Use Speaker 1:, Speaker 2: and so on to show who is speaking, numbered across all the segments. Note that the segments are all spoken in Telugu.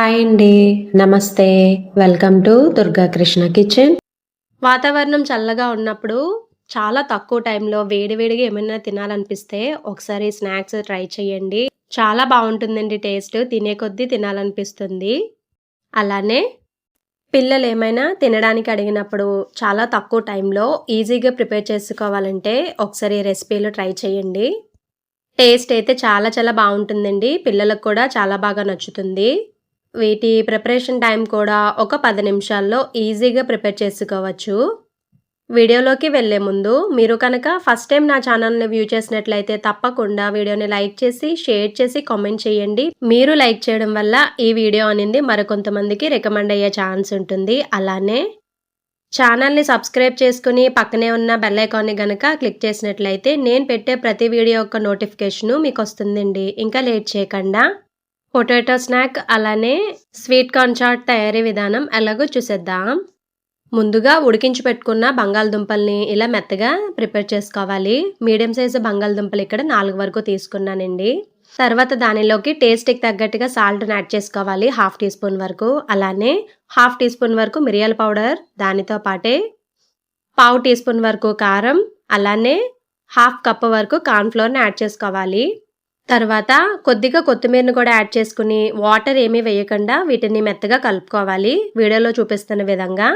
Speaker 1: హాయ్ అండి. నమస్తే. Welcome to Durga Krishna kitchen వాతావరణం చల్లగా ఉన్నప్పుడు చాలా తక్కువ టైంలో వేడివేడిగా ఏమైనా తినాలనిపిస్తే ఒకసారి స్నాక్స్ ట్రై చేయండి. చాలా బాగుంటుందండి టేస్ట్ తినే కొద్దీ తినాలనిపిస్తుంది. అలానే పిల్లలు ఏమైనా తినడానికి అడిగినప్పుడు చాలా తక్కువ టైంలో ఈజీగా ప్రిపేర్ చేసుకోవాలంటే ఒకసారి రెసిపీలు ట్రై చేయండి. టేస్ట్ అయితే చాలా చాలా బాగుంటుందండి. పిల్లలకు కూడా చాలా బాగా నచ్చుతుంది. వీటి ప్రిపరేషన్ టైం కూడా ఒక పది నిమిషాల్లో ఈజీగా ప్రిపేర్ చేసుకోవచ్చు. వీడియోలోకి వెళ్ళే ముందు మీరు కనుక ఫస్ట్ టైం నా ఛానల్ని వ్యూ చేసినట్లయితే తప్పకుండా వీడియోని లైక్ చేసి షేర్ చేసి కామెంట్ చేయండి. మీరు లైక్ చేయడం వల్ల ఈ వీడియో అనేది మరికొంతమందికి రికమెండ్ అయ్యే ఛాన్స్ ఉంటుంది. అలానే ఛానల్ని సబ్స్క్రైబ్ చేసుకుని పక్కనే ఉన్న బెల్ ఐకాన్ని గనక క్లిక్ చేసినట్లయితే నేను పెట్టే ప్రతి వీడియో యొక్క నోటిఫికేషను మీకు వస్తుందండి. ఇంకా లేట్ చేయకుండా పొటాటో స్నాక్ అలానే స్వీట్ కార్న్ చాట్ తయారీ విధానం ఎలాగో చూసేద్దాం. ముందుగా ఉడికించి పెట్టుకున్న బంగాళదుంపల్ని ఇలా మెత్తగా ప్రిపేర్ చేసుకోవాలి. మీడియం సైజు బంగాళదుంపలు ఇక్కడ నాలుగు వరకు తీసుకున్నానండి. తర్వాత దానిలోకి టేస్ట్కి తగ్గట్టుగా సాల్ట్ని యాడ్ చేసుకోవాలి హాఫ్ టీ స్పూన్ వరకు. అలానే హాఫ్ టీ స్పూన్ వరకు మిరియాల పౌడర్ దానితో పాటే పావు టీ స్పూన్ వరకు కారం అలానే హాఫ్ కప్ వరకు కార్న్ఫ్లోర్ని యాడ్ చేసుకోవాలి. తర్వాత కొద్దిగా కొత్తిమీరని కూడా యాడ్ చేసుకుని వాటర్ ఏమీ వేయకుండా వీటిని మెత్తగా కలుపుకోవాలి. వీడియోలో చూపిస్తున్న విధంగా.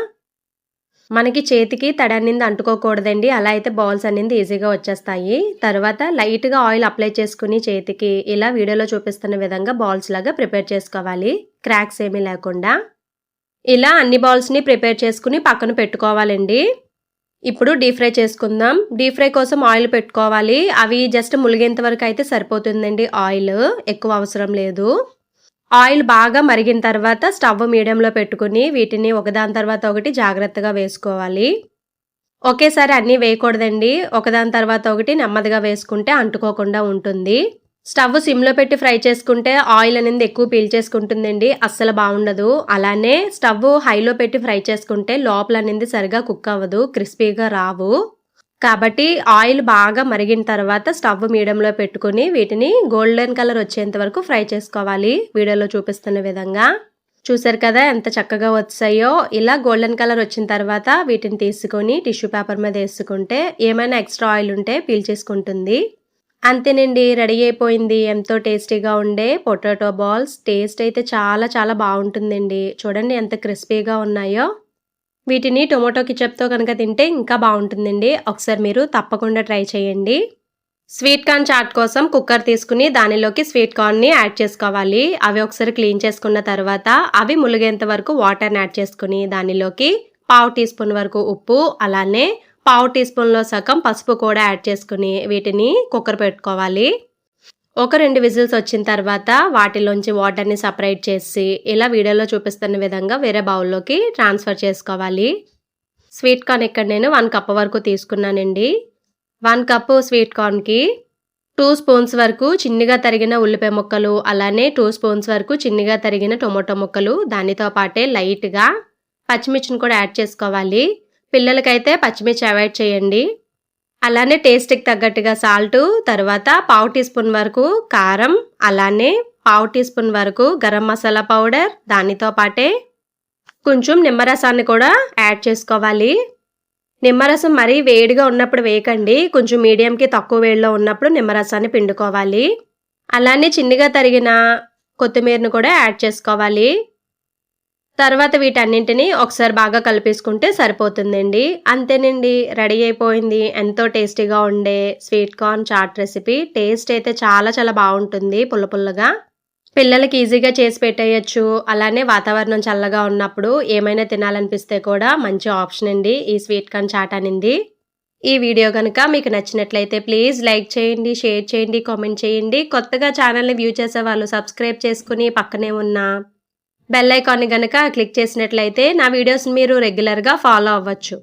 Speaker 1: మనకి చేతికి తడనింది అంటుకోకూడదండి. అలా అయితే బాల్స్ అనేది ఈజీగా వచ్చేస్తాయి. తర్వాత లైట్గా ఆయిల్ అప్లై చేసుకుని చేతికి ఇలా వీడియోలో చూపిస్తున్న విధంగా బాల్స్ లాగా ప్రిపేర్ చేసుకోవాలి. క్రాక్స్ ఏమీ లేకుండా. ఇలా అన్ని బాల్స్ని ప్రిపేర్ చేసుకుని పక్కన పెట్టుకోవాలండి. ఇప్పుడు డీప్ ఫ్రై చేసుకుందాం. డీప్ ఫ్రై కోసం ఆయిల్ పెట్టుకోవాలి. అవి జస్ట్ ములిగేంత వరకు అయితే సరిపోతుందండి ఆయిల్. ఎక్కువ అవసరం లేదు. ఆయిల్ బాగా మరిగిన తర్వాత స్టవ్ మీడియంలో పెట్టుకుని వీటిని ఒకదాని తర్వాత ఒకటి జాగ్రత్తగా వేసుకోవాలి. ఒకేసారి అన్నీ వేయకూడదండి. ఒకదాని తర్వాత ఒకటి నెమ్మదిగా వేసుకుంటే అంటుకోకుండా ఉంటుంది. స్టవ్ సిమ్లో పెట్టి ఫ్రై చేసుకుంటే ఆయిల్ అనేది ఎక్కువ పీల్చేసుకుంటుందండి. అస్సలు బాగుండదు. అలానే స్టవ్ హైలో పెట్టి ఫ్రై చేసుకుంటే లోపల అనేది సరిగా కుక్ అవ్వదు క్రిస్పీగా రావు. కాబట్టి ఆయిల్ బాగా మరిగిన తర్వాత స్టవ్ మీడియంలో పెట్టుకుని వీటిని గోల్డెన్ కలర్ వచ్చేంత వరకు ఫ్రై చేసుకోవాలి. వీడియోలో చూపిస్తున్న విధంగా. చూసారు కదా ఎంత చక్కగా వచ్చాయో. ఇలా గోల్డెన్ కలర్ వచ్చిన తర్వాత వీటిని తీసుకొని టిష్యూ పేపర్ మీద వేసుకుంటే ఏమైనా ఎక్స్ట్రా ఆయిల్ ఉంటే పీల్చేసుకుంటుంది. అంతేనండి రెడీ అయిపోయింది. ఎంతో టేస్టీగా ఉండే పొటాటో బాల్స్. టేస్ట్ అయితే చాలా చాలా బాగుంటుందండి. చూడండి ఎంత క్రిస్పీగా ఉన్నాయో. వీటిని టొమాటో కిచప్తో కనుక తింటే ఇంకా బాగుంటుందండి. ఒకసారి మీరు తప్పకుండా ట్రై చేయండి. స్వీట్ కార్న్ చాట్ కోసం కుక్కర్ తీసుకుని దానిలోకి స్వీట్ కార్న్ని యాడ్ చేసుకోవాలి. అవి ఒకసారి క్లీన్ చేసుకున్న తర్వాత అవి ములిగేంత వరకు వాటర్ని యాడ్ చేసుకుని దానిలోకి పావు టీ స్పూన్ వరకు ఉప్పు అలానే పావు టీ స్పూన్లో సగం పసుపు కూడా యాడ్ చేసుకుని వీటిని కుక్కర్ పెట్టుకోవాలి. ఒక రెండు విజిల్స్ వచ్చిన తర్వాత వాటిలోంచి వాటర్ని సపరేట్ చేసి ఇలా వీడియోలో చూపిస్తున్న విధంగా వేరే బౌల్లోకి ట్రాన్స్ఫర్ చేసుకోవాలి. స్వీట్ కార్న్ ఇక్కడ నేను వన్ కప్ వరకు తీసుకున్నానండి. వన్ కప్పు స్వీట్ కార్న్కి టూ స్పూన్స్ వరకు చిన్నగా తరిగిన ఉల్లిపాయ ముక్కలు అలానే టూ స్పూన్స్ వరకు చిన్నగా తరిగిన టొమాటో ముక్కలు దానితో పాటే లైట్గా పచ్చిమిర్చిని కూడా యాడ్ చేసుకోవాలి. పిల్లలకైతే పచ్చిమిర్చి అవాయిడ్ చేయండి. అలానే టేస్ట్కి తగ్గట్టుగా సాల్ట్ తర్వాత పావు టీ స్పూన్ వరకు కారం అలానే పావు టీ స్పూన్ వరకు గరం మసాలా పౌడర్ దానితో పాటే కొంచెం నిమ్మరసాన్ని కూడా యాడ్ చేసుకోవాలి. నిమ్మరసం మరీ వేడిగా ఉన్నప్పుడు వేయకండి. కొంచెం మీడియంకి తక్కువ వేడిలో ఉన్నప్పుడు నిమ్మరసాన్ని పిండుకోవాలి. అలానే చిన్నగా తరిగిన కొత్తిమీరను కూడా యాడ్ చేసుకోవాలి. తర్వాత వీటన్నింటినీ ఒకసారి బాగా కలిపేసుకుంటే సరిపోతుందండి. అంతేనండి రెడీ అయిపోయింది. ఎంతో టేస్టీగా ఉండే sweet corn chaat recipe. Taste అయితే చాలా చాలా బాగుంటుంది పుల్ల పుల్లగా. పిల్లలకి ఈజీగా చేసి పెట్టేయచ్చు. అలానే వాతావరణం చల్లగా ఉన్నప్పుడు ఏమైనా తినాలనిపిస్తే కూడా మంచి ఆప్షన్ అండి ఈ స్వీట్ కార్న్ చాట్ అనింది. ఈ వీడియో కనుక మీకు నచ్చినట్లయితే ప్లీజ్ లైక్ చేయండి షేర్ చేయండి కామెంట్ చేయండి. కొత్తగా ఛానల్ని వ్యూ చేసే వాళ్ళు సబ్స్క్రైబ్ చేసుకుని పక్కనే ఉన్న బెల్ ఐకాన్ని గనక క్లిక్ చేసినట్లయితే నా వీడియోస్ మీరు రెగ్యులర్గా ఫాలో అవ్వచ్చు.